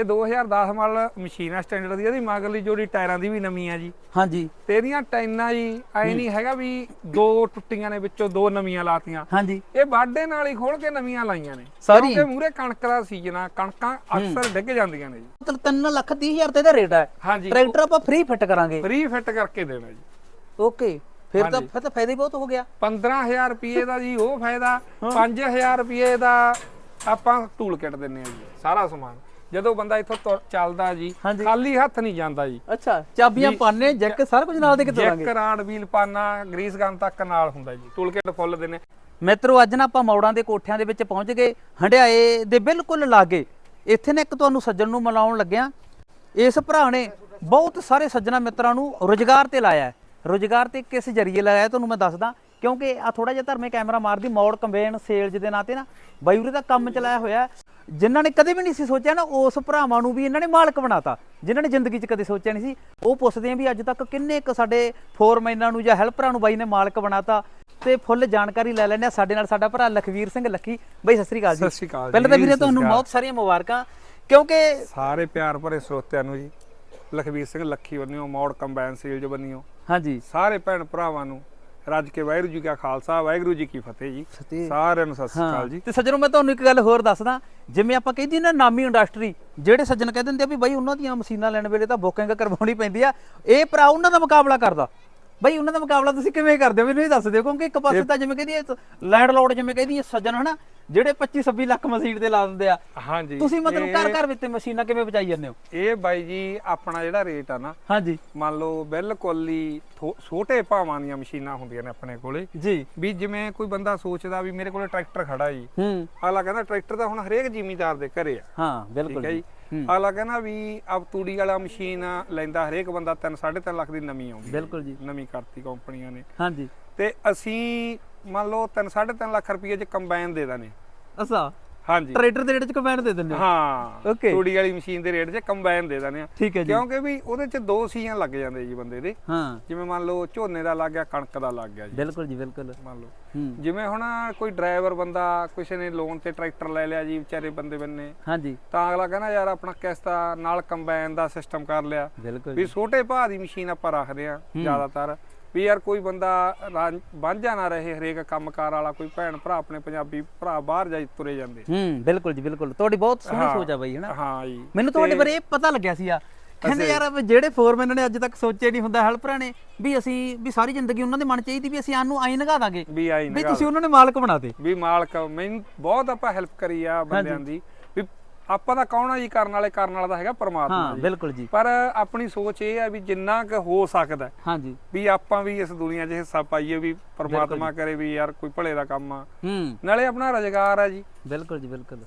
ਇਹ 2010 model machine ਆ standard ਦੀ ਇਹਦੀ ਮਗਰਲੀ ਜੋੜੀ ਟਾਇਰਾਂ ਦੀ ਵੀ ਨਵੀਂ ਆ ਜੀ। ਹਾਂਜੀ। ਤੇ ਇਹਦੀਆਂ ਟਾਈਨਾਂ ਜੀ ਐ ਨਹੀਂ ਹੈਗਾ ਵੀ ਦੋ ਟੁੱਟੀਆਂ ਨੇ ਵਿੱਚੋਂ ਦੋ ਨਵੀਆਂ ਲਾਤੀਆਂ। ਹਾਂਜੀ। ਇਹ ਬਾਡੇ ਨਾਲ ਹੀ ਖੋਲ ਕੇ ਨਵੀਆਂ ਲਾਈਆਂ ਨੇ। ਸਾਰੀ? ਕਿਉਂਕਿ ਮੂਰੇ ਕਣਕ ਦਾ ਸੀਜ਼ਨ ਆ ਕਣਕਾਂ ਅਕਸਰ ਡਿੱਗ ਜਾਂਦੀਆਂ ਨੇ ਜੀ। ਮਤਲਬ 3 ਲੱਖ 30 ਹਜ਼ਾਰ ਤੇ ਦਾ ਰੇਟ ਹੈ ਹਾਂਜੀ। ਟਰੈਕਟਰ ਆਪਾਂ ਫ੍ਰੀ ਫਿੱਟ ਕਰਾਂਗੇ। ਫ੍ਰੀ ਫਿੱਟ ਕਰਕੇ ਦੇਣਾ ਜੀ। ਓਕੇ। ਫਿਰ ਤਾਂ। ਫਿਰ ਤਾਂ ਫਾਇਦਾ ਹੀ ਬਹੁਤ ਹੋ ਗਿਆ। 15000 ਰੁਪਏ ਦਾ ਜੀ ਉਹ ਫਾਇਦਾ। 5000 ਰੁਪਏ ਦਾ ਆਪਾਂ ਟੂਲ ਕਿਟ ਦਿੰਨੇ ਆ ਜੀ ਸਾਰਾ ਸਮਾਨ। ਜਦੋਂ ਬੰਦਾ ਇੱਥੋਂ ਤੁਰ- ਚੱਲਦਾ ਜੀ ਹਾਂਜੀ। ਖਾਲੀ ਹੱਥ ਨਹੀਂ ਜਾਂਦਾ ਜੀ। ਅੱਛਾ ਚਾਬੀਆਂ ਪਾਣੇ ਜੈਕ ਸਾਰਾ ਕੁਝ ਨਾਲ ਦੇ ਕੇ ਜੈਕ ਦਵਾਂਗੇ ਕਰਾੜ ਵੀਲ ਪਾਨਾ ਗਰੀਸ ਗਨ ਤੱਕ ਨਾਲ ਹੁੰਦਾ ਜੀ। ਟੂਲ ਕਿਟ ਫੁੱਲ ਦਿੰਨੇ ਮਿੱਤਰੋ ਅੱਜ ਨਾ ਆਪਾਂ ਮੌੜਾਂ ਦੇ ਕੋਠਿਆਂ ਦੇ ਵਿੱਚ ਪਹੁੰਚ ਗਏ ਹੰਡਿਆਏ ਦੇ ਬਿਲਕੁਲ ਲਾਗੇ। ਇੱਥੇ ਨਾ ਇੱਕ ਤੁਹਾਨੂੰ ਸੱਜਣ ਨੂੰ ਮਿਲਾਉਣ ਲੱਗਿਆ। ਇਸ ਭਰਾ ਨੇ ਬਹੁਤ ਸਾਰੇ ਸੱਜਣਾ ਮਿੱਤਰਾਂ ਨੂੰ ਰੋਜ਼ਗਾਰ ਤੇ ਲਾਇਆ ਰੋਜ਼ਗਾਰ ਤੇ ਕਿਸ ਜਰੀਏ ਲਾਇਆ ਤੁਹਾਨੂੰ ਮੈਂ ਦੱਸਦਾ। ਕਿਉਂਕਿ ਆ ਥੋੜਾ ਜਿਹਾ ਧਰਮੇ ਕੈਮਰਾ ਮਾਰਦੀ ਮੌੜ ਕੰਬੇਨ ਸੇਲਜ਼ ਦੇ ਨਾਂ ਤੇ ਨਾ ਬਾਈ ਉਰੇ ਦਾ ਕੰਮ ਚਲਾਇਆ ਹੋਇਆ। ਜਿਨ੍ਹਾਂ ਨੇ ਕਦੇ ਵੀ ਨਹੀਂ ਸੀ ਸੋਚਿਆ ਨਾ ਉਸ ਭਰਾਵਾਂ ਨੂੰ ਵੀ ਇਹਨਾਂ ਨੇ ਮਾਲਕ ਬਣਾਤਾ ਜਿਨ੍ਹਾਂ ਨੇ ਜ਼ਿੰਦਗੀ 'ਚ ਕਦੇ ਸੋਚਿਆ ਨਹੀਂ ਸੀ। ਉਹ ਪੁੱਛਦੇ ਆ ਵੀ ਅੱਜ ਤੱਕ ਕਿੰਨੇ ਕੁ ਸਾਡੇ ਫੋਰਮੈਨਾਂ ਨੂੰ ਜਾਂ ਹੈਲਪਰਾਂ ਨੂੰ ਬਾਈ ਨੇ ਮਾਲਕ ਬਣਾਤਾ? ਤੇ ਫੁੱਲ ਜਾਣਕਾਰੀ ਲੈ ਲੈਣੇ ਆ ਸਾਡੇ ਨਾਲ ਸਾਡਾ ਭਰਾ ਲਖਵੀਰ ਸਿੰਘ ਲੱਖੀ। ਬਾਈ ਸਤਿ ਸ੍ਰੀ ਅਕਾਲ ਜੀ। ਸਤਿ ਸ੍ਰੀ ਅਕਾਲ ਪਹਿਲਾਂ ਤਾਂ ਜੀ, ਵੀਰੇ ਤੁਹਾਨੂੰ। ਬਹੁਤ ਸਾਰੀਆਂ ਮੁਬਾਰਕਾਂ। ਕਿਉਂਕਿ ਸਾਰੇ ਪਿਆਰ ਭਰੇ ਸਰੋਤਿਆਂ ਨੂੰ ਜੀ। ਲਖਵੀਰ ਸਿੰਘ ਲੱਖੀ ਬੰਨਿਓ ਮੌੜ ਕੰਬਾਈਨ ਸੇਲਜ ਬੰਨਿਓ। ਹਾਂਜੀ। ਸਾਰੇ ਭੈਣ ਭਰਾਵਾਂ ਨੂੰ ਰੱਜ ਕੇ ਵਾਹਿਗੁਰੂ ਜੀ ਕਾ ਖਾਲਸਾ ਵਾਹਿਗੁਰੂ ਜੀ ਕੀ ਫਤਿਹ ਜੀ। ਸਾਰਿਆਂ ਨੂੰ ਸਤਿ ਸ੍ਰੀ ਅਕਾਲ ਜੀ। ਤੇ ਸੱਜਣੋ ਮੈਂ ਤੁਹਾਨੂੰ ਇੱਕ ਗੱਲ ਹੋਰ ਦੱਸਦਾ। ਜਿਵੇਂ ਆਪਾਂ ਕਹਿੰਦੇ ਨਾ ਨਾਮੀ ਇੰਡਸਟਰੀ ਜਿਹੜੇ ਸੱਜਣ ਕਹਿ ਦਿੰਦੇ ਆ ਵੀ ਬਾਈ ਉਹਨਾਂ ਦੀਆਂ ਮਸ਼ੀਨਾਂ ਲੈਣ ਵੇਲੇ ਤਾਂ ਬੁਕਿੰਗ ਕਰਵਾਉਣੀ ਪੈਂਦੀ ਆ। ਇਹ ਭਰਾ ਉਹਨਾਂ ਦਾ ਮੁਕਾਬਲਾ ਕਰਦਾ। ਬਾਈ ਉਹਨਾਂ ਦਾ ਮੁਕਾਬਲਾ ਤੁਸੀਂ ਕਿਵੇਂ ਕਰਦੇ ਹੋ? ਮੈਨੂੰ ਇਹ ਦੱਸ ਦਿਓ ਕਿਉਂਕਿ ਇੱਕ ਪਾਸੇ ਤਾਂ ਜਿਵੇਂ ਕਹਿੰਦੀ ਲੈਂਡਲੋਰਡ ਜਿਵੇਂ ਕਹਿੰਦੀ ਸੱਜਣ ਹਨਾ ਜਿਹੜੇ 25 26 ਲੱਖ ਮਸ਼ੀਨ ਤੇ ਲਾ ਦਿੰਦੇ ਆ। ਹਾਂਜੀ ਤੁਸੀਂ ਮਤਲਬ ਘਰ ਘਰ ਵਿੱਚ ਤੇ ਮਸ਼ੀਨਾਂ ਕਿਵੇਂ ਬਚਾਈ ਜਾਂਦੇ ਹੋ? ਇਹ ਬਾਈ ਜੀ ਆਪਣਾ ਜਿਹੜਾ ਰੇਟ ਆ ਨਾ ਹਾਂਜੀ। ਮੰਨ ਲਓ ਬਿਲਕੁਲ ਹੀ ਛੋਟੇ ਭਾਵਾਂ ਦੀਆਂ ਮਸ਼ੀਨਾਂ ਹੁੰਦੀਆਂ ਨੇ ਆਪਣੇ ਕੋਲੇ। ਜੀ। ਵੀ ਜਿਵੇਂ ਕੋਈ ਬੰਦਾ ਸੋਚਦਾ ਵੀ ਮੇਰੇ ਕੋਲੇ ਟਰੈਕਟਰ ਖੜਾ ਜੀ। ਹੂੰ। ਅਗਲਾ ਕਹਿੰਦਾ ਟਰੈਕਟਰ ਤਾਂ ਹੁਣ ਹਰੇਕ ਜ਼ਿਮੀਂਦਾਰ ਦੇ ਘਰੇ ਆ। ਹਾਂ ਠੀਕ ਬਿਲਕੁਲ ਹੈ ਜੀ। ਅਗਲਾ ਕਹਿੰਦਾ ਵੀ ਅਬ ਤੂੜੀ ਵਾਲਾ ਮਸ਼ੀਨ ਲੈਂਦਾ ਹਰੇਕ ਬੰਦਾ 3 3.5 ਲੱਖ ਦੀ ਨਵੀਂ ਆਉਂਦੀ। ਬਿਲਕੁਲ ਜੀ। ਨਵੀਂ ਕਰਤੀ ਕੰਪਨੀਆਂ ਨੇ। ਹਾਂਜੀ। ਤੇ ਅਸੀਂ ਮੰਨ ਲਓ 3 3.5 ਲੱਖ ਰੁਪਏ ਚ ਕੰਬਾਈਨ ਦੇ ਦਾਨੇ ਅਸਾ ਹਾਂਜੀ। ਟਰੈਕਟਰ ਦੇ ਰੇਟ ਚ ਕਮੈਂਟ ਦੇ ਦਿੰਦੇ ਹੋ? ਹਾਂ Okay. ਤੂੜੀ ਵਾਲੀ ਮਸ਼ੀਨ ਦੇ ਰੇਟ 'ਚ ਕੰਬਾਈਨ ਦੇ ਦਾਨੇ ਆ। ਠੀਕ ਹੈ ਜੀ। ਕਿਉਂਕਿ ਵੀ ਉਹਦੇ 'ਚ ਦੋ ਸੀਜ਼ਨ ਲੱਗ ਜਾਂਦੇ ਜੀ ਬੰਦੇ ਦੇ। ਹਾਂ। ਜਿਵੇਂ ਮੰਨ ਲਓ ਝੋਨੇ ਦਾ ਲੱਗ ਗਿਆ ਕਣਕ ਦਾ ਲੱਗ ਗਿਆ ਜੀ। ਬਿਲਕੁਲ ਜੀ ਬਿਲਕੁਲ। ਮੰਨ ਲਓ। ਜਿਵੇਂ ਹੁਣ ਕੋਈ ਡਰਾਈਵਰ ਬੰਦਾ ਕਿਸੇ ਨੇ ਲੋਨ ਤੇ ਟਰੈਕਟਰ ਲੈ ਲਿਆ ਜੀ ਵਿਚਾਰੇ ਬੰਦੇ ਬੰਨੇ। ਹਾਂਜੀ। ਤਾਂ ਅਗਲਾ ਕਹਿੰਦਾ ਯਾਰ ਆਪਣਾ ਕਿਸ਼ਤਾ ਨਾਲ ਕੰਬਾਈਨ ਦਾ ਸਿਸਟਮ ਕਰ ਲਿਆ। ਵੀ ਛੋਟੇ ਭਾਅ ਦੀ ਮਸ਼ੀਨ ਆਪਾਂ ਰੱਖਦੇ ਆ ਜ਼ਿਆਦਾਤਰ। ਵੀ ਯਾਰ ਕੋਈ ਬੰਦਾ ਵਾਂਝਾ ਨਾ ਰਹੇ ਹਰੇਕ ਕੰਮਕਾਰ ਵਾਲਾ ਕੋਈ ਭੈਣ ਭਰਾ ਆਪਣੇ ਪੰਜਾਬੀ ਭਰਾ ਬਾਹਰ ਜਾਈ ਤੁਰੇ ਜਾਂਦੇ। ਹੂੰ ਬਿਲਕੁਲ ਜੀ ਬਿਲਕੁਲ। ਤੁਹਾਡੀ ਬਹੁਤ ਸੋਹਣੀ। ਸੋਚ ਆ ਬਈ ਹਨਾ? ਹਾਂ ਜੀ। ਮੈਨੂੰ ਤੁਹਾਡੇ ਬਾਰੇ ਇਹ ਪਤਾ ਲੱਗਿਆ ਸੀ ਆ ਕਹਿੰਦੇ ਯਾਰ ਜਿਹੜੇ ਫੋਰਮੈਨ ਨੇ ਅੱਜ ਤੱਕ ਸੋਚਿਆ ਨਹੀਂ ਹੁੰਦਾ ਹੈਲਪਰਾਂ ਨੇ ਵੀ ਅਸੀਂ ਵੀ ਸਾਰੀ ਜ਼ਿੰਦਗੀ ਉਹਨਾਂ ਦੇ ਮਨ ਚ ਇਹੀ ਸੀ ਵੀ ਅਸੀਂ ਆਨੂੰ ਆਈ ਨਗਾ ਦਾਂਗੇ। ਵੀ ਆਈ ਵੀ ਨਾ ਤੁਸੀਂ ਉਹਨਾਂ ਨੇ ਮਾਲਕ ਬਣਾਤੇ ਵੀ ਮਾਲਕ ਮੈਨੂੰ ਬਹੁਤ ਆਪਾਂ ਹੈਲਪ ਕਰੀ ਆ ਬੰਦਿਆਂ ਦੀ। ਆਪਾਂ ਤਾਂ ਕੌਣ ਆ ਜੀ ਕਰਨ ਵਾਲੇ ਕਰਨ ਵਾਲਾ ਤਾਂ ਹੈਗਾ ਪਰਮਾਤਮਾ ਹਾਂ ਜੀ। ਬਿਲਕੁਲ ਜੀ। ਪਰ ਆਪਣੀ ਸੋਚ ਇਹ ਆ ਵੀ ਜਿੰਨਾ ਕੁ ਹੋ ਸਕਦਾ ਹੈ, ਹਾਂਜੀ ਵੀ ਆਪਾਂ ਵੀ ਇਸ ਦੁਨੀਆ 'ਚ ਹਿੱਸਾ ਪਾਈਏ ਵੀ ਪਰਮਾਤਮਾ ਕਰੇ ਵੀ ਯਾਰ ਕੋਈ ਭਲੇ ਦਾ ਕੰਮ ਆ। ਹੂੰ। ਨਾਲੇ ਆਪਣਾ ਰੁਜ਼ਗਾਰ ਆ ਜੀ। ਬਿਲਕੁਲ ਜੀ ਬਿਲਕੁਲ।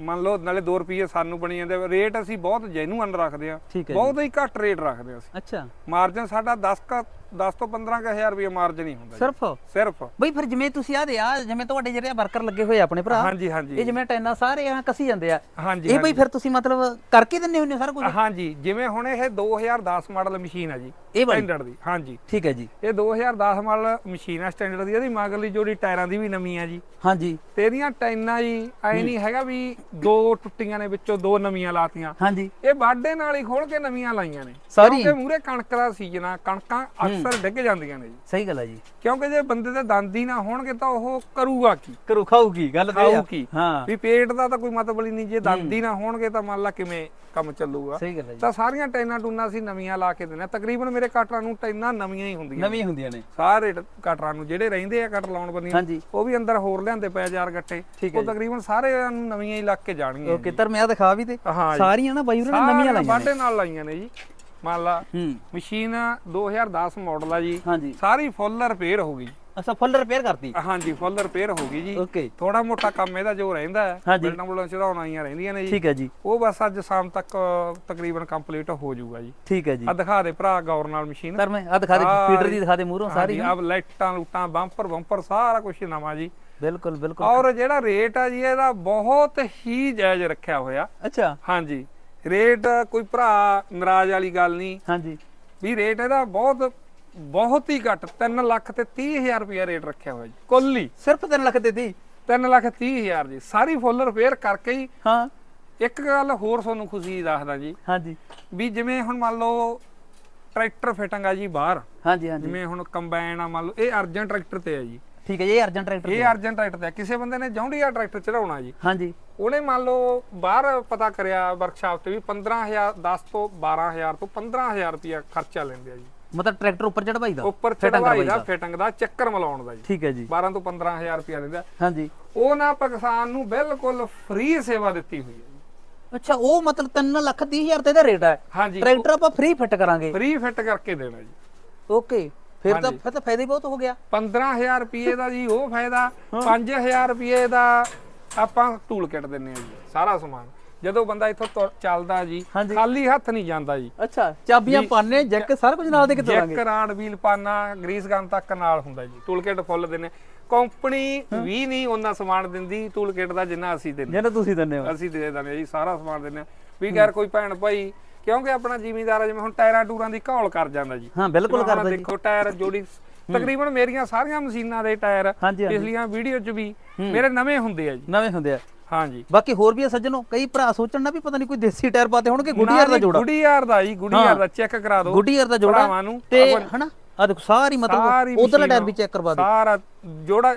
ਮੰਨ ਲਓ ਨਾਲੇ 2 ਰੁਪਏ ਸਾਨੂੰ ਬਣੀ ਜਾਂਦੇ ਰੇਟ ਅਸੀਂ ਬਹੁਤ ਜੈਨੂਅਨ ਰੱਖਦੇ ਆ। ਠੀਕ ਹੈ ਜੀ। ਬਹੁਤ ਹੀ ਘੱਟ ਰੇਟ ਰੱਖਦੇ ਆ ਅਸੀਂ। ਅੱਛਾ। ਮਾਰਜਨ ਸਾਡਾ 10 ਕ 10 ਤੋਂ 15 ਕ ਹਜ਼ਾਰ ਰੁਪਏ ਮਾਰਜਨ ਹੀ ਹੁੰਦਾ ਜੀ। ਸਿਰਫ? ਸਿਰਫ। ਬਈ ਫਿਰ ਜਿਵੇਂ ਤੁਸੀਂ ਆ ਦੇ ਆ ਜਿਵੇਂ ਤੁਹਾਡੇ ਜਿਹੜੇ ਵਰਕਰ ਲੱਗੇ ਹੋਏ ਆ ਆਪਣੇ ਭਰਾ ਹਾਂਜੀ ਇਹ ਹਾਂਜੀ ਜਿਵੇਂ ਟੈਨਾ ਸਾਰੇ ਆ ਕੱਸੀ ਜਾਂਦੇ ਆ। ਹਾਂਜੀ ਇਹ ਬਈ ਫਿਰ ਤੁਸੀਂ ਮਤਲਬ ਕਰਕੇ ਦਿੰਦੇ ਹੁੰਦੇ ਹੋ ਸਾਰਾ ਕੁਝ? ਹਾਂਜੀ ਜਿਵੇਂ ਹੁਣ ਇਹ 2010 ਮਾਡਲ ਮਸ਼ੀਨ ਆ ਜੀ ਇਹ ਵਾਲੀ? ਸਟੈਂਡਰਡ ਦੀ ਹਾਂਜੀ। ਠੀਕ ਹੈ ਜੀ। ਇਹ 2010 ਮਾਡਲ ਮਸ਼ੀਨ ਆ ਸਟੈਂਡਰਡ ਦੀ ਇਹਦੀ ਮਗਰਲੀ ਜੋੜੀ ਟਾਇਰਾਂ ਦੀ ਵੀ ਨਵੀਂ ਆ ਜੀ। ਹਾਂਜੀ। ਤੇ ਇਹਦੀਆਂ ਟਾਈਨਾਂ ਜੀ ਐ ਨਹੀਂ ਹੈਗਾ ਵੀ ਦੋ ਟੁੱਟੀਆਂ ਨੇ ਵਿੱਚੋਂ ਦੋ ਨਵੀਆਂ ਲਾਤੀਆਂ। ਹਾਂਜੀ। ਇਹ ਬਾਡੇ ਨਾਲ ਹੀ ਖੋਲ ਕੇ ਨਵੀਆਂ ਲਾਈਆਂ ਨੇ। ਸਾਰੀ? ਕਿਉਂਕਿ ਮੂਰੇ ਕਣਕ ਦਾ ਸੀਜ਼ਨ ਆ ਕਣਕਾਂ ਅਕਸਰ ਡਿੱਗ ਜਾਂਦੀਆਂ ਨੇ ਜੀ। ਸਹੀ ਗੱਲ ਹੈ ਜੀ। ਕਿਉਂਕਿ ਜੇ ਬੰਦੇ ਦੇ ਦੰਦ ਹੀ ਨਾ ਹੋਣਗੇ ਤਾਂ ਉਹ ਕਰੂਗਾ ਕੀ? ਕਰੂ ਖਾਊਗੀ ਗੱਲ ਤੇ ਖਾਊ। ਕੀ? ਹਾਂ। ਵੀ ਪੇਟ ਦਾ ਤਾਂ ਕੋਈ ਮਤਲਬ ਹੀ ਨਹੀਂ। ਜੇ ਦੰਦ ਹੀ। ਨਾ ਹੋਣਗੇ ਤਾਂ ਮੰਨ ਲਾ ਕਿਵੇਂ ਕੰਮ ਚੱਲੂਗਾ। ਸਹੀ ਗੱਲ ਹੈ ਜੀ। ਤਾਂ ਸਾਰੀਆਂ ਟੈਨਾਂ ਟੂਨਾਂ ਅਸੀਂ ਨਵੀਆਂ ਲਾ ਕੇ ਦਿੰਦੇ ਤਕਰੀਬਨ ਮੇਰੇ ਕਟਰਾਂ ਨੂੰ ਟੈਨਾਂ ਨਵੀਆਂ ਹੀ ਹੁੰਦੀਆਂ ਨਵੀਆਂ ਹੁੰਦੀਆਂ ਨੇ। ਸਾਰੇ ਕਟਰਾਂ ਨੂੰ ਜਿਹੜੇ ਰਹਿੰਦੇ ਆ ਕਟਰ ਲਾਉਣ ਹਾਂਜੀ। ਉਹ ਵੀ ਅੰਦਰ ਹੋਰ ਲਿਆਂਦੇ ਪਏ ਚਾਰ ਗੱਟੇ। ਉਹ ਤਕਰੀਬਨ ਸਾਰੇ ਨੂੰ ਨਵੀਆਂ ਹੀ ਲੱਗ ਕੇ ਜਾਣਗੀਆਂ ਓਕੇ ਤਰ ਮੈਂ ਦਿਖਾ ਵੀ ਤੇ ਸਾਰੀਆਂ ਨਾ ਬਾਈ ਉਹਨਾਂ ਨੇ ਨਵੀਆਂ ਲਾਈਆਂ ਨੇ। ਬਾਡੇ ਨਾਲ ਲਾਈਆਂ ਨੇ ਜੀ। ਮੰਨ ਲਾ। ਮਸ਼ੀਨ 2010 ਮਾਡਲ ਆ ਜੀ। ਸਾਰੀ ਫੁੱਲ ਰਿਪੇਅਰ ਹੋ ਗਈ। ਅੱਛਾ ਫੁੱਲ ਰਿਪੇਅਰ ਕਰਤੀ। ਹਾਂਜੀ ਫੁੱਲ ਰਿਪੇਅਰ ਹੋ ਗਈ ਜੀ। ਓਕੇ ਥੋੜਾ ਮੋਟਾ ਕੰਮ ਇਹਦਾ ਜੋ ਰਹਿੰਦਾ ਹੈ। ਬਿਲਡਾਂ ਬੁਲਡਾਂ ਚੜਾਉਣਾਈਆਂ ਰਹਿੰਦੀਆਂ ਨੇ ਜੀ। ਠੀਕ ਹੈ ਜੀ। ਉਹ ਬਸ ਅੱਜ ਸ਼ਾਮ ਤੱਕ ਤਕਰੀਬਨ ਕੰਪਲੀਟ ਹੋ ਜਾਊਗਾ ਜੀ। ਠੀਕ ਹੈ ਜੀ। ਆ ਦਿਖਾ ਦੇ ਭਰਾ ਗੌਰ ਨਾਲ ਮਸ਼ੀਨ। ਤਰ ਮੈਂ ਆ ਦਿਖਾ ਦੇ ਫੀਡਰ ਦੀ ਦਿਖਾ ਦੇ ਮੂਹਰੋਂ ਸਾਰੀ। ਆ ਲਾਈਟਾਂ ਲੂਟਾਂ ਬੰਪਰ ਬੰਪਰ ਸਾਰਾ ਕੁਝ ਨਵਾਂ ਜੀ। ਬਿਲਕੁਲ ਬਿਲਕੁਲ। ਔਰ ਜਿਹੜਾ ਰੇਟ ਆ ਜੀ ਇਹਦਾ ਬਹੁਤ ਹੀ ਜਾਇਜ਼ ਰੱਖਿਆ ਹੋਇਆ। ਅੱਛਾ। ਹਾਂਜੀ। ਰੇਟ ਕੋਈ ਭਰਾ ਨਾਰਾਜ਼ ਵਾਲੀ ਗੱਲ ਨਹੀਂ। ਹਾਂਜੀ। ਵੀ ਰੇਟ ਇਹਦਾ ਬਹੁਤ ਬਹੁਤ ਹੀ ਘੱਟ 3 ਲੱਖ ਤੇ 30 ਹਜ਼ਾਰ ਰੁਪਇਆ ਰੇਟ ਰੱਖਿਆ ਹੋਇਆ ਜੀ ਕੁੱਲ ਹੀ। ਸਿਰਫ 3 ਲੱਖ ਦੇ ਦੀ 3 ਲੱਖ 30 ਹਜ਼ਾਰ ਜੀ ਸਾਰੀ ਫੁੱਲ ਰਿਪੇਅਰ ਕਰਕੇ ਹੀ। ਹਾਂ। ਇੱਕ ਗੱਲ ਹੋਰ ਤੁਹਾਨੂੰ ਖੁਸ਼ੀ ਦੱਸਦਾ ਜੀ ਹਾਂਜੀ। ਵੀ ਜਿਵੇਂ ਹੁਣ ਮੰਨ ਲਓ ਟਰੈਕਟਰ ਫਿਟਿੰਗ ਆ ਜੀ ਬਾਹਰ ਹਾਂਜੀ ਹਾਂਜੀ। ਜਿਵੇਂ ਹੁਣ ਕੰਬਾਈਨ ਆ ਮੰਨ ਲਓ ਇਹ ਅਰਜਨ ਟਰੈਕਟਰ ਤੇ ਆ ਜੀ। ਠੀਕ ਹੈ ਜੀ ਇਹ ਅਰਜਨ ਟਰੈਕਟਰ ਇਹ ਅਰਜਨ ਟਰੈਕਟਰ ਆ। ਕਿਸੇ ਬੰਦੇ ਨੇ ਜੌਂਡੀਆ ਟਰੈਕਟਰ ਚੜਾਉਣਾ ਜੀ। ਹਾਂਜੀ। ਉਹਨੇ ਮੰਨ ਲਓ ਬਾਹਰ ਪਤਾ ਕਰਿਆ ਵਰਕਸ਼ਾਪ ਤੇ ਵੀ 15000 10 ਤੋਂ 12000 ਤੋਂ 15000 ਰੁਪਇਆ ਖਰਚਾ ਲੈਂਦੇ ਆ ਜੀ। ਮਤਲਬ ਟਰੈਕਟਰ ਉੱਪਰ ਚੜਵਾਈ ਦਾ? ਉੱਪਰ ਚੜਵਾਈ ਦਾ ਦਾ। ਫਿਟਿੰਗ ਦਾ ਚੱਕਰ ਮਲਾਉਣ ਦਾ ਜੀ। ਠੀਕ ਹੈ ਜੀ। 12 ਤੋਂ 15000 ਰੁਪਇਆ ਲੈਂਦਾ। ਹਾਂਜੀ। ਉਹ ਨਾ ਆਪਾਂ ਕਿਸਾਨ ਨੂੰ ਬਿਲਕੁਲ ਫ੍ਰੀ ਸੇਵਾ ਦਿੱਤੀ ਹੋਈ ਹੈ। ਅੱਛਾ ਉਹ ਮਤਲਬ 3 ਲੱਖ 30 ਹਜ਼ਾਰ ਤੇ ਦਾ ਰੇਟ ਹੈ। ਟਰੈਕਟਰ ਆਪਾਂ ਫ੍ਰੀ ਫਿੱਟ ਕਰਾਂਗੇ। ਫ੍ਰੀ ਫਿੱਟ ਕਰਕੇ ਦੇਣਾ ਜੀ। ਓਕੇ। ਫਿਰ ਤਾਂ। ਫਿਰ ਤਾਂ ਫਾਇਦਾ ਹੀ ਬਹੁਤ ਹੋ ਗਿਆ। 15000 ਰੁਪਏ ਦਾ ਜੀ ਉਹ ਫਾਇਦਾ 5000 ਰੁਪਏ ਦਾ ਆਪਾਂ ਟੂਲ ਕਿਟ ਦਿੰਨੇ ਆ ਜੀ ਸਾਰਾ ਸਮਾਨ। ਜਦੋਂ ਬੰਦਾ ਇੱਥੋਂ ਚੱਲਦਾ ਜੀ। ਖਾਲੀ ਹੱਥ ਨਹੀਂ ਜਾਂਦਾ ਜੀ। ਅੱਛਾ ਚਾਬੀਆਂ ਪਾਣੇ ਜੈਕ ਸਾਰਾ ਕੁਝ ਨਾਲ ਦੇ ਕੇ ਜੈਕ ਤੋਰਾਂਗੇ ਰਾਡ ਵੀਲ ਪਾਨਾ ਗਰੀਸ ਗਨ ਤੱਕ ਨਾਲ ਹੁੰਦਾ ਜੀ। ਟੂਲ ਕਿਟ ਫੁੱਲ ਦਿੰਨੇ ਕੰਪਨੀ ਵੀ ਨਹੀਂ ਉਹਨਾਂ ਸਮਾਨ ਦਿੰਦੀ ਟੂਲ ਕਿਟ ਦਾ ਜਿੰਨਾ ਅਸੀਂ ਦਿੰਦੇ। ਜਿਹਨੇ ਤੁਸੀਂ ਦਿੰਦੇ ਹੋ। ਅਸੀਂ ਦੇ ਦਿੰਦੇ ਜੀ ਸਾਰਾ ਸਮਾਨ ਦਿੰਦੇ ਵੀ ਗੈਰ ਕੋਈ ਭੈਣ ਭਾਈ ਕਿਉਂਕਿ ਆਪਣਾ ਜ਼ਿਮੀਂਦਾਰ ਜਿਵੇਂ ਹੁਣ ਟਾਇਰਾਂ ਟੂਰਾਂ ਦੀ ਘੌਲ ਕਰ ਜਾਂਦਾ ਜੀ। ਹਾਂ ਬਿਲਕੁਲ ਕਰਦਾ ਜੀ। ਦੇਖੋ ਟਾਇਰ ਜੋੜੀ ਤਕਰੀਬਨ ਮੇਰੀਆਂ ਸਾਰੀਆਂ ਮਸ਼ੀਨਾਂ ਦੇ ਟਾਇਰ। ਪਿਛਲੀਆਂ ਵੀਡੀਓ 'ਚ ਵੀ ਮੇਰੇ ਨਵੇਂ ਹੁੰਦੇ ਆ ਜੀ। ਨਵੇਂ ਹੁੰਦੇ ਆ। ਹਾਂਜੀ। ਬਾਕੀ ਹੋਰ ਵੀ ਸੱਜਣੋ ਕਈ ਭਰਾ ਸੋਚਣ ਨਾ ਵੀ ਪਤਾ ਨਹੀਂ ਕੋਈ ਦੇਸੀ ਟਾਇਰ ਪਾਤੇ ਹੋਣਗੇ ਗੁੱਡੀਅਰ ਦਾ ਜੋੜਾ। ਗੁੱਡੀਆਰ ਦਾ ਜੀ ਗੁੱਡੀਆਰ ਦਾ ਚੈੱਕ ਕਰਾ ਦਿਓ ਗੁੱਡੀਅਰ ਦਾ ਜੋੜਾ ਤੇ ਹਨਾ ਆ ਦੇਖੋ ਸਾਰੀ ਮਤਲਬ ਉਧਰਲਾ ਟਾਇਰ ਵੀ ਚੈੱਕ ਕਰਵਾ ਦਿਓ। ਸਾਰਾ ਜੋੜਾ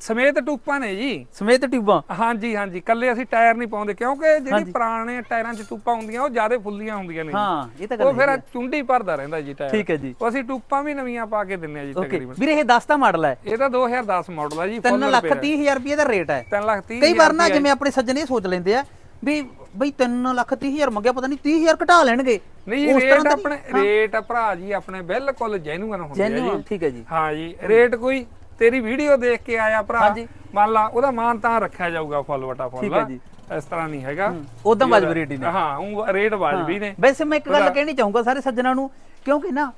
ਸਮੇਤ ਟੂਪਾਂ ਨੇ ਜੀ। ਸਮੇਤ ਟਿਊਬਾਂ ਹਾਂਜੀ ਹਾਂਜੀ। ਕੱਲੇ ਅਸੀਂ ਟਾਇਰ ਨਹੀਂ ਪਾਉਂਦੇ ਕਿਉਂਕਿ ਜਿਹੜੀ। ਪੁਰਾਣੇ ਟਾਇਰਾਂ 'ਚ ਟੂਪਾਂ ਹੁੰਦੀਆਂ ਉਹ ਜ਼ਿਆਦਾ ਫੁੱਲੀਆਂ ਹੁੰਦੀਆਂ ਨੇ। ਹਾਂ ਇਹ ਤਾਂ ਉਹ ਗੱਲ ਫਿਰ ਹੈ ਚੁੰਡੀ ਭਰਦਾ ਰਹਿੰਦਾ ਜੀ ਟਾਇਰ। ਠੀਕ ਹੈ ਜੀ। ਉਹ ਅਸੀਂ ਟੂਪਾਂ ਵੀ ਨਵੀਆਂ ਪਾ ਕੇ ਦਿੰਨੇ ਆ ਜੀ ਤਕਰੀਬਨ। ਵੀਰੇ ਇਹ 10 ਦਾ ਮਾਡਲ ਹੈ। ਇਹ ਤਾਂ 2010 ਮਾਡਲ ਆ ਜੀ 3 ਲੱਖ 30 ਹਜ਼ਾਰ ਰੁਪਏ ਦਾ ਰੇਟ ਹੈ। 3 ਲੱਖ 30 ਕਈ ਵਾਰ ਨਾ ਜਿਵੇਂ ਆਪਣੇ ਸੱਜਣ ਇਹ ਸੋਚ ਲੈਂਦੇ ਆ ਵੀ ਬਈ 3 ਲੱਖ 30 ਹਜ਼ਾਰ ਮੰਗਿਆ ਪਤਾ ਨਹੀਂ 30 ਹਜ਼ਾਰ ਘਟਾ ਲੈਣਗੇ। ਨਹੀਂ ਉਸ ਜੀ ਤਰ੍ਹਾਂ ਰੇਟ ਆਪਣੇ ਰੇਟ ਭਰਾ ਜੀ ਆਪਣੇ ਬਿਲਕੁਲ ਜੈਨੂਅਨ ਹੁੰਦੇ ਆ ਜੀ। ਠੀਕ ਹੈ ਜੀ। ਹਾਂ ਜੀ ਰੇਟ ਕੋਈ ਤੇਰੀ ਵੀਡੀਓ ਦੇਖ ਕੇ ਆਇਆ ਭਰਾ। ਮੰਨ ਲਾ ਉਹਦਾ ਮਾਨ ਤਾਂ ਰੱਖਿਆ ਜਾਊਗਾ ਫੁੱਲ ਵਟਾ ਫੁੱਲ ਠੀਕ ਹੈ ਜੀ। ਇਸ ਤਰ੍ਹਾਂ ਨਹੀਂ ਹੈਗਾ। ਉਦਾਂ ਵਾਜਬ ਨੇ। ਹਾਂ ਉਹ ਰੇਟ ਵਾਜਬੀ ਨੇ। ਵੈਸੇ ਮੈਂ ਇੱਕ ਗੱਲ ਕਹਿਣੀ ਚਾਹੂੰਗਾ ਸਾਰੇ ਸੱਜਣਾਂ ਨੂੰ ਕਿਉਂਕਿ ਨਾ